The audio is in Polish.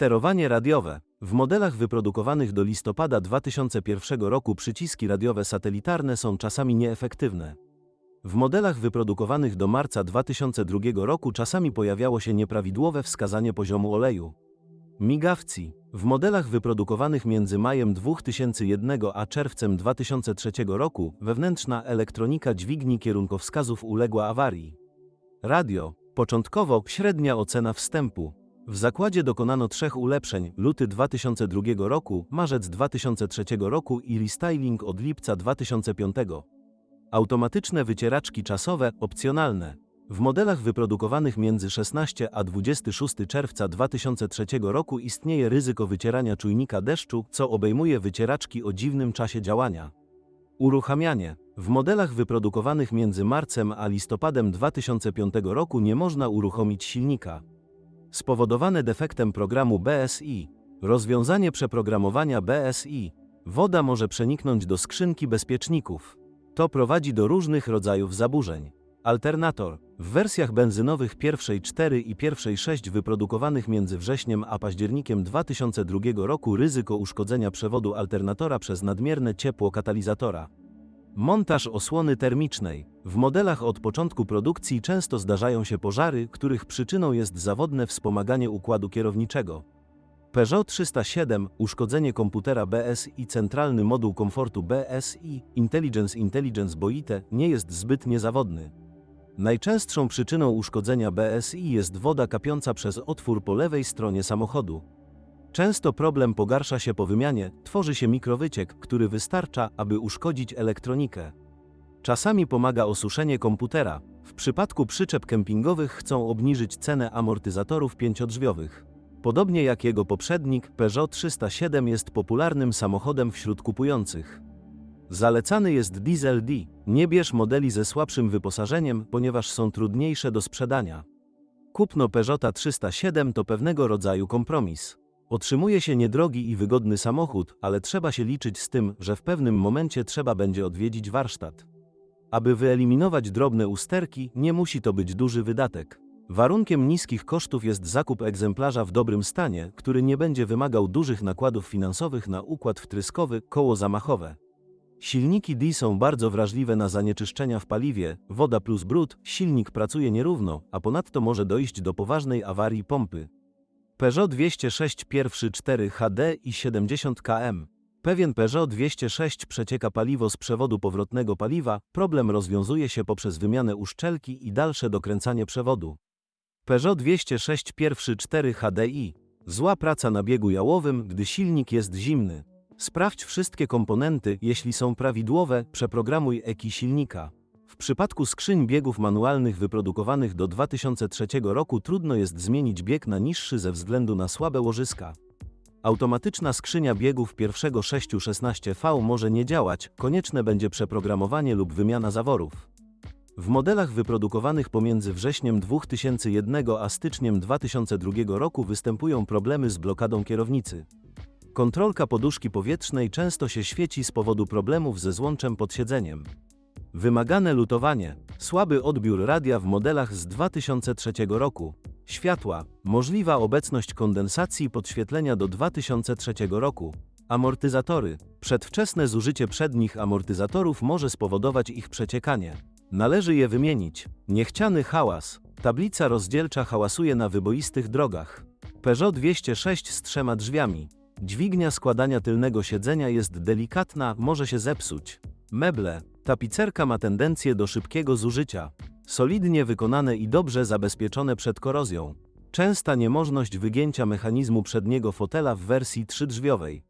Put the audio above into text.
Sterowanie radiowe. W modelach wyprodukowanych do listopada 2001 roku przyciski radiowe satelitarne są czasami nieefektywne. W modelach wyprodukowanych do marca 2002 roku czasami pojawiało się nieprawidłowe wskazanie poziomu oleju. Migawci. W modelach wyprodukowanych między majem 2001 a czerwcem 2003 roku wewnętrzna elektronika dźwigni kierunkowskazów uległa awarii. Radio. Początkowo średnia ocena wstępu. W zakładzie dokonano trzech ulepszeń: luty 2002 roku, marzec 2003 roku i restyling od lipca 2005. Automatyczne wycieraczki czasowe opcjonalne. W modelach wyprodukowanych między 16 a 26 czerwca 2003 roku istnieje ryzyko wycierania czujnika deszczu, co obejmuje wycieraczki o dziwnym czasie działania. Uruchamianie. W modelach wyprodukowanych między marcem a listopadem 2005 roku nie można uruchomić silnika. Spowodowane defektem programu BSI. Rozwiązanie przeprogramowania BSI. Woda może przeniknąć do skrzynki bezpieczników. To prowadzi do różnych rodzajów zaburzeń. Alternator. W wersjach benzynowych pierwszej 4 i pierwszej 6 wyprodukowanych między wrześniem a październikiem 2002 roku ryzyko uszkodzenia przewodu alternatora przez nadmierne ciepło katalizatora. Montaż osłony termicznej. W modelach od początku produkcji często zdarzają się pożary, których przyczyną jest zawodne wspomaganie układu kierowniczego. Peugeot 307, uszkodzenie komputera BSI, centralny moduł komfortu BSI, Intelligence Intelligence Boite, nie jest zbyt niezawodny. Najczęstszą przyczyną uszkodzenia BSI jest woda kapiąca przez otwór po lewej stronie samochodu. Często problem pogarsza się po wymianie, tworzy się mikrowyciek, który wystarcza, aby uszkodzić elektronikę. Czasami pomaga osuszenie komputera. W przypadku przyczep kempingowych chcą obniżyć cenę amortyzatorów pięciodrzwiowych. Podobnie jak jego poprzednik, Peugeot 307 jest popularnym samochodem wśród kupujących. Zalecany jest Diesel D. Nie bierz modeli ze słabszym wyposażeniem, ponieważ są trudniejsze do sprzedania. Kupno Peugeota 307 to pewnego rodzaju kompromis. Otrzymuje się niedrogi i wygodny samochód, ale trzeba się liczyć z tym, że w pewnym momencie trzeba będzie odwiedzić warsztat. Aby wyeliminować drobne usterki, nie musi to być duży wydatek. Warunkiem niskich kosztów jest zakup egzemplarza w dobrym stanie, który nie będzie wymagał dużych nakładów finansowych na układ wtryskowy, koło zamachowe. Silniki D są bardzo wrażliwe na zanieczyszczenia w paliwie, woda plus brud, silnik pracuje nierówno, a ponadto może dojść do poważnej awarii pompy. Peugeot 206 pierwszy 4 HD i 70 km. Pewien Peugeot 206 przecieka paliwo z przewodu powrotnego paliwa, problem rozwiązuje się poprzez wymianę uszczelki i dalsze dokręcanie przewodu. Peugeot 206 pierwszy 4 HDI. Zła praca na biegu jałowym, gdy silnik jest zimny. Sprawdź wszystkie komponenty, jeśli są prawidłowe, przeprogramuj eki silnika. W przypadku skrzyń biegów manualnych wyprodukowanych do 2003 roku trudno jest zmienić bieg na niższy ze względu na słabe łożyska. Automatyczna skrzynia biegów pierwszego 616V może nie działać, konieczne będzie przeprogramowanie lub wymiana zaworów. W modelach wyprodukowanych pomiędzy wrześniem 2001 a styczniem 2002 roku występują problemy z blokadą kierownicy. Kontrolka poduszki powietrznej często się świeci z powodu problemów ze złączem pod siedzeniem. Wymagane lutowanie. Słaby odbiór radia w modelach z 2003 roku. Światła. Możliwa obecność kondensacji podświetlenia do 2003 roku. Amortyzatory. Przedwczesne zużycie przednich amortyzatorów może spowodować ich przeciekanie. Należy je wymienić. Niechciany hałas. Tablica rozdzielcza hałasuje na wyboistych drogach. Peugeot 206 z trzema drzwiami. Dźwignia składania tylnego siedzenia jest delikatna, może się zepsuć. Meble. Tapicerka ma tendencję do szybkiego zużycia. Solidnie wykonane i dobrze zabezpieczone przed korozją. Częsta niemożność wygięcia mechanizmu przedniego fotela w wersji trzydrzwiowej.